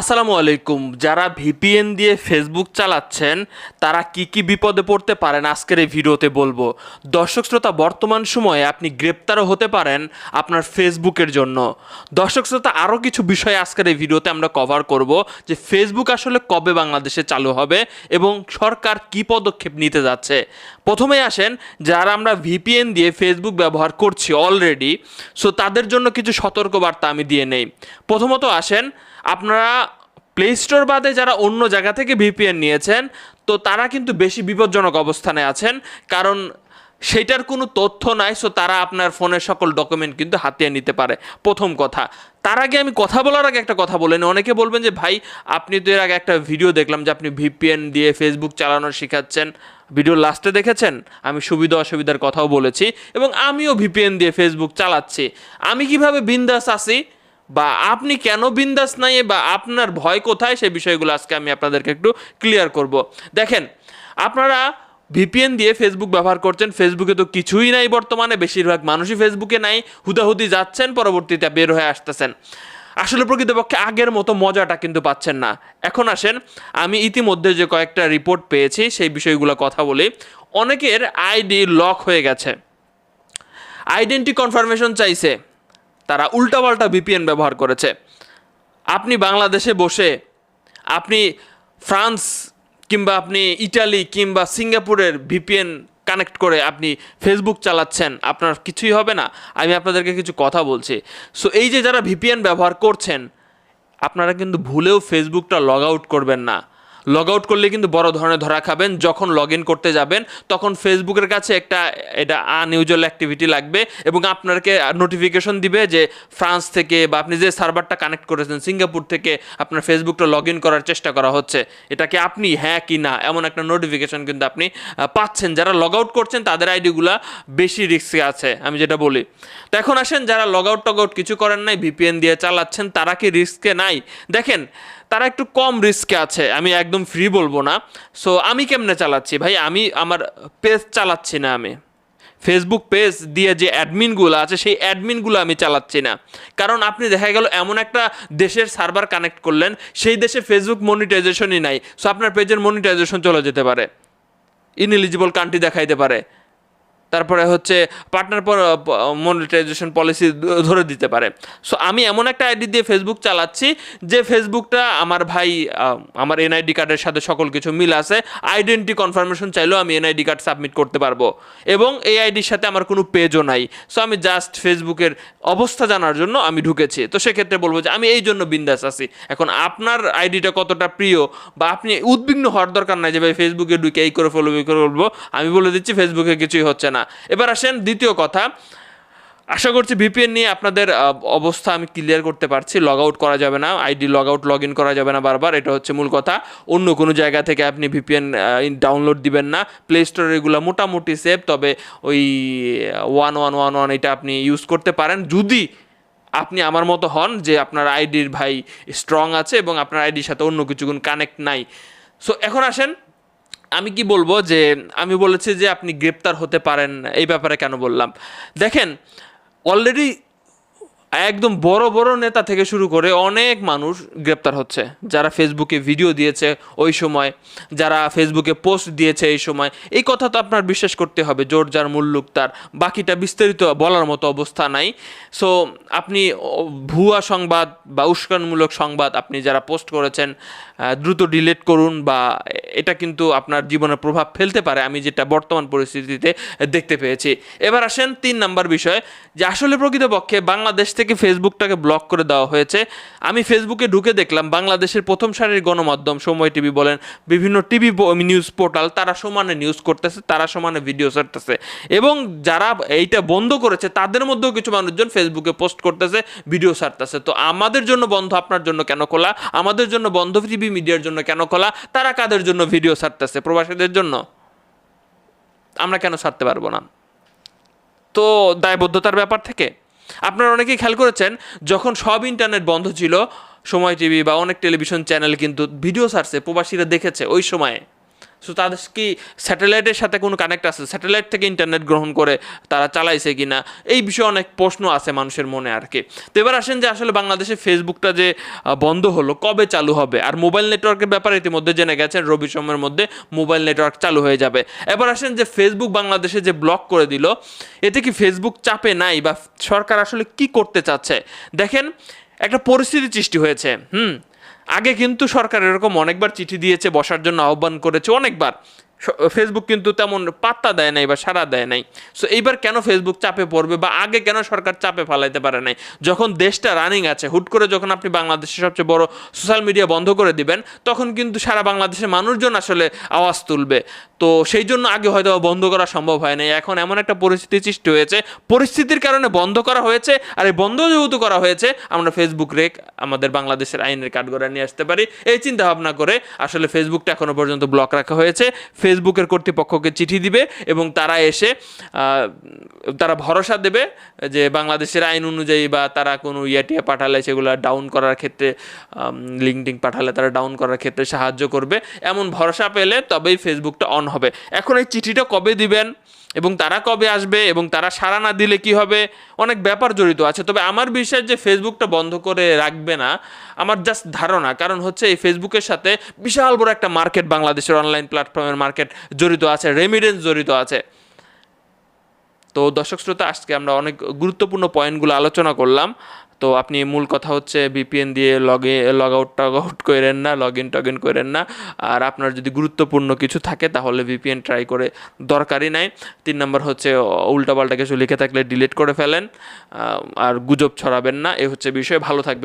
আসসালামু আলাইকুম। যারা ভিপিএন দিয়ে ফেসবুক চালাচ্ছেন, তারা কি কি বিপদে পড়তে পারেন আজকের এই ভিডিওতে বলব। দর্শক শ্রোতা, বর্তমান সময়ে আপনি গ্রেপ্তারও হতে পারেন আপনার ফেসবুকের জন্য। দর্শক শ্রোতা, আরও কিছু বিষয় আজকের এই ভিডিওতে আমরা কভার করব যে ফেসবুক আসলে কবে বাংলাদেশে চালু হবে এবং সরকার কি পদক্ষেপ নিতে যাচ্ছে। প্রথমে আসেন, যারা আমরা ভিপিএন দিয়ে ফেসবুক ব্যবহার করছি অলরেডি সো তাদের জন্য কিছু সতর্কবার্তা আমি দিয়ে নেই। প্রথমত আসেন আপনারা প্লে স্টোর বাদে যারা অন্য জায়গা থেকে ভিপিএন নিয়েছেন, তো তারা কিন্তু বেশি বিপজ্জনক অবস্থানে আছেন। কারণ সেটার কোনো তথ্য নাই সো তারা আপনার ফোনের সকল ডকুমেন্ট কিন্তু হাতিয়ে নিতে পারে। প্রথম কথা। তার আগে আমি কথা বলার আগে একটা কথা বলেন অনেকে বলবেন যে, ভাই, আপনি তো এর আগে একটা ভিডিও দেখলাম যে আপনি ভিপিএন দিয়ে ফেসবুক চালানো শেখাচ্ছেন। ভিডিও লাস্টে দেখেছেন? আমি সুবিধা অসুবিধার কথাও বলেছি এবং আমিও ভিপিএন দিয়ে ফেসবুক চালাচ্ছি। আমি কীভাবে বিন্দাস আছি? বা আপনি কেন বিন্দাস নাই বা আপনার ভয় কোথায় সেই বিষয়গুলো আজকে আমি আপনাদেরকে একটু ক্লিয়ার করব। দেখেন, আপনারা ভিপিএন দিয়ে ফেসবুক ব্যবহার করছেন ফেসবুকে তো কিছুই নাই বর্তমানে, বেশিরভাগ মানুষই ফেসবুকে নাই, হুদাহুদি যাচ্ছেন, পরবর্তীতে বের হয়ে আসতেছেন। আসলে প্রকৃতপক্ষে আগের মতো মজাটা কিন্তু পাচ্ছেন না। এখন আসেন, আমি ইতিমধ্যে যে কয়েকটা রিপোর্ট পেয়েছি, সেই বিষয়গুলো কথা বলি। অনেকের আইডি লক হয়ে গেছে। আইডেন্টি কনফার্মেশন চাইছে। তারা উল্টাপাল্টা ভিপিএন ব্যবহার করেছে। আপনি বাংলাদেশে বসে, আপনি ফ্রান্স কিংবা আপনি ইটালি কিংবা সিঙ্গাপুরের ভিপিএন কানেক্ট করে আপনি ফেসবুক চালাচ্ছেন, আপনার কিছুই হবে না। আমি আপনাদেরকে কিছু কথা বলছি। সো এই যে যারা ভিপিএন ব্যবহার করছেন, আপনারা কিন্তু ভুলেও ফেসবুকটা লগ আউট করবেন না। লগ আউট করলে কিন্তু বড় ধরনের ধরা খাবেন। যখন লগ ইন করতে যাবেন, তখন ফেসবুকের কাছে একটা, এটা আনইউজুয়াল অ্যাক্টিভিটি লাগবে এবং আপনাকে নোটিফিকেশন দিবে যে ফ্রান্স থেকে বা আপনি যে সার্ভারটা কানেক্ট করেছেন, সিঙ্গাপুর থেকে আপনার ফেসবুকটা লগ ইন করার চেষ্টা করা হচ্ছে। এটাকে আপনি? হ্যাঁ কি না? এমন একটা নোটিফিকেশন কিন্তু আপনি পাচ্ছেন। যারা লগ আউট করছেন, তাদের আইডিগুলা বেশি রিস্কে আছে, আমি যেটা বলি। তো এখন আসেন, যারা লগ আউট টগ আউট কিছু করেন নাই ভিপিএন দিয়ে চালাচ্ছেন, তারা কি রিস্কে নাই? দেখেন তারা একটু কম রিস্কে আছে, আমি একদম ফ্রি বলব না। সো আমি কেমনে চালাচ্ছি ভাই? আমি আমার পেজ চালাচ্ছি না আমি। ফেসবুক পেজ দিয়ে যে অ্যাডমিনগুলো আছে, সেই অ্যাডমিনগুলো আমি চালাচ্ছি না। কারণ আপনি দেখা গেল এমন একটা দেশের সার্ভার কানেক্ট করলেন, সেই দেশে ফেসবুক মনিটাইজেশনই নাই। সো আপনার পেজের মনিটাইজেশন চলে যেতে পারে। ইনএলিজিবল কান্ট্রি দেখাইতে পারে। তারপরে হচ্ছে পার্টনার পর মনিটাইজেশন পলিসি ধরে দিতে পারে। সো আমি এমন একটা আইডি দিয়ে ফেসবুক চালাচ্ছি যে ফেসবুকটা আমার ভাই আমার এনআইডি কার্ডের সাথে সকল কিছু মিল আছে। আইডেন্টি কনফার্মেশন চাইলেও আমি এনআইডি কার্ড সাবমিট করতে পারব। এবং এই আইডির সাথে আমার কোনো পেজও নাই। সো আমি জাস্ট ফেসবুকের অবস্থা জানার জন্য আমি ঢুকেছি। তো সেক্ষেত্রে বলব যে আমি এই জন্য বিন্দাস আছি। এখন আপনার আইডিটা কতটা প্রিয় বা আপনি উদ্বিগ্ন হওয়ার দরকার নাই যে ভাই ফেসবুকে ঢুকে এই করে ফেলব এই করে বলব। আমি বলে দিচ্ছি ফেসবুকে কিছুই হচ্ছে না। এবার আসেন দ্বিতীয় কথা। আশা করছি ভিপিএন নিয়ে আপনাদের অবস্থা আমি ক্লিয়ার করতে পারছি। লগ আউট করা যাবে না ID log out log in করা যাবে না বারবার, এটা হচ্ছে মূল কথা। অন্য কোনো জায়গা থেকে আপনি ভিপিএন ডাউনলোড দিবেন না। প্লে স্টোরে এগুলো মোটামুটি সেফ তবে ওই ওয়ান ওয়ান ওয়ান ওয়ান এটা আপনি ইউজ করতে পারেন। যদি আপনি আমার মতো হন যে আপনার আইডির ভাই স্ট্রং আছে এবং আপনার আইডির সাথে অন্য কিছু কানেক্ট নাই। সো এখন আসেন আমি কি বলব যে, আমি বলেছি যে আপনি গ্রেপ্তার হতে পারেন, এই ব্যাপারে কেন বললাম? দেখেন অলরেডি একদম বড় বড় নেতা থেকে শুরু করে অনেক মানুষ গ্রেপ্তার হচ্ছে। যারা ফেসবুকে ভিডিও দিয়েছে ওই সময়, যারা ফেসবুকে পোস্ট দিয়েছে এই সময়। এই কথা তো আপনার বিশ্বাস করতে হবে, জোর যার মূল্যুক তার। বাকিটা বিস্তারিত বলার মতো অবস্থা নাই। সো আপনি ভুয়া সংবাদ বা উস্কানমূলক সংবাদ আপনি যারা পোস্ট করেছেন দ্রুত ডিলিট করুন বা এটা কিন্তু আপনার জীবনে প্রভাব ফেলতে পারে। আমি যেটা বর্তমান পরিস্থিতিতে দেখতে পেয়েছি। এবার আসেন তিন নাম্বার বিষয়, যে আসলে প্রকৃতপক্ষে বাংলাদেশ থেকে ফেসবুকটাকে ব্লক করে দেওয়া হয়েছে। আমি ফেসবুকে ঢুকে দেখলাম বাংলাদেশের প্রথম সারির গণমাধ্যম সময় টিভি বলেন, বিভিন্ন টিভি নিউজ পোর্টাল তারা সমানে নিউজ করতেছে, তারা সমানে ভিডিও ছাড়তেছে। এবং যারা এইটা বন্ধ করেছে, তাদের মধ্যেও কিছু মানুষজন ফেসবুকে পোস্ট করতেছে ভিডিও ছাড়তেছে। তো আমাদের জন্য বন্ধ, আপনার জন্য কেন খোলা? আমাদের জন্য বন্ধ টিভি মিডিয়ার জন্য কেন খোলা? তারা কাদের জন্য ভিডিও ছাড়তেছে প্রবাসীদের জন্য? আমরা কেন ছাড়তে পারব না? তো দায়বদ্ধতার ব্যাপার থেকে? আপনারা অনেকেই খেয়াল করেছেন, যখন সব ইন্টারনেট বন্ধ ছিল, সময় টিভি বা অনেক টেলিভিশন চ্যানেল কিন্তু ভিডিও সার্চে প্রবাসীরা দেখেছে ওই সময়ে। সো তাদের কি স্যাটেলাইটের সাথে কোনো কানেক্ট আছে? স্যাটেলাইট থেকে ইন্টারনেট গ্রহণ করে তারা চালাইছে কি না এই বিষয়ে অনেক প্রশ্ন আছে মানুষের মনে আর কি। তো এবার আসেন যে আসলে বাংলাদেশে ফেসবুকটা যে বন্ধ হলো, কবে চালু হবে? আর মোবাইল নেটওয়ার্কের ব্যাপারে ইতিমধ্যে জেনে গেছেন রবি সময়ের মধ্যে মোবাইল নেটওয়ার্ক চালু হয়ে যাবে। এবার আসেন যে ফেসবুক বাংলাদেশে যে ব্লক করে দিল, এতে কি ফেসবুক চাপে নাই বা সরকার আসলে কি করতে চাচ্ছে? দেখেন, একটা পরিস্থিতি সৃষ্টি হয়েছে। হুম আগে কিন্তু সরকার এরকম অনেকবার চিঠি দিয়েছে বসার জন্য আহ্বান করেছে অনেকবার। ফেসবুক কিন্তু তেমন পাত্তা দেয় নাই বা সাড়া দেয় নাই। সো এইবার কেন ফেসবুক চাপে পড়বে বা আগে কেন সরকার চাপে ফালাইতে পারে নাই? যখন দেশটা রানিং আছে, হুট করে যখন আপনি বাংলাদেশের সবচেয়ে বড় সোশ্যাল মিডিয়া বন্ধ করে দিবেন, তখন কিন্তু সারা বাংলাদেশের মানুষজন আসলে আওয়াজ তুলবে। তো সেই জন্য আগে হয়তো বন্ধ করা সম্ভব হয় নাই। এখন এমন একটা পরিস্থিতি সৃষ্টি হয়েছে। পরিস্থিতির কারণে বন্ধ করা হয়েছে আর এই বন্ধ যেহেতু করা হয়েছে, আমরা ফেসবুক রেক আমাদের বাংলাদেশের আইনের কাঠগড়া নিয়ে আসতে পারি। এই চিন্তা ভাবনা করে আসলে ফেসবুকটা এখনও পর্যন্ত ব্লক রাখা হয়েছে। ফেসবুকের কর্তৃপক্ষকে চিঠি দিবে এবং তারা এসে তারা ভরসা দেবে যে বাংলাদেশের আইন অনুযায়ী বা তারা কোনো ইয়েটিয়ে পাঠালে সেগুলো ডাউন করার ক্ষেত্রে লিঙ্কডিং পাঠালে তারা ডাউন করার ক্ষেত্রে সাহায্য করবে। এমন ভরসা পেলে তবেই ফেসবুকটা অন হবে। এখন এই চিঠিটা কবে দিবেন এবং তারা কবে আসবে এবং তারা সাড়া না দিলে কি হবে? অনেক ব্যাপার জড়িত আছে। তবে আমার বিশ্বাস যে ফেসবুকটা বন্ধ করে রাখবে না, আমার জাস্ট ধারণা। কারণ হচ্ছে এই ফেসবুকের সাথে বিশাল বড় একটা মার্কেট বাংলাদেশের অনলাইন প্ল্যাটফর্মের মার্কেট জড়িত আছে রেমিডেন্স জড়িত আছে। তো দর্শক শ্রোতা, আজকে আমরা অনেক গুরুত্বপূর্ণ পয়েন্টগুলো আলোচনা করলাম। তো আপনি মূল কথা হচ্ছে ভিপিএন দিয়ে log log out log out করেন না লগ ইন টগ ইন করেন না। আর আপনার যদি গুরুত্বপূর্ণ কিছু থাকে, তাহলে ভিপিএন ট্রাই করে দরকারই নাই। তিন নম্বর হচ্ছে, উল্টাপাল্টা কিছু লিখে থাকলে ডিলিট করে ফেলেন। আর গুজব ছড়াবেন না। এ হচ্ছে বিষয়। ভালো থাকবেন।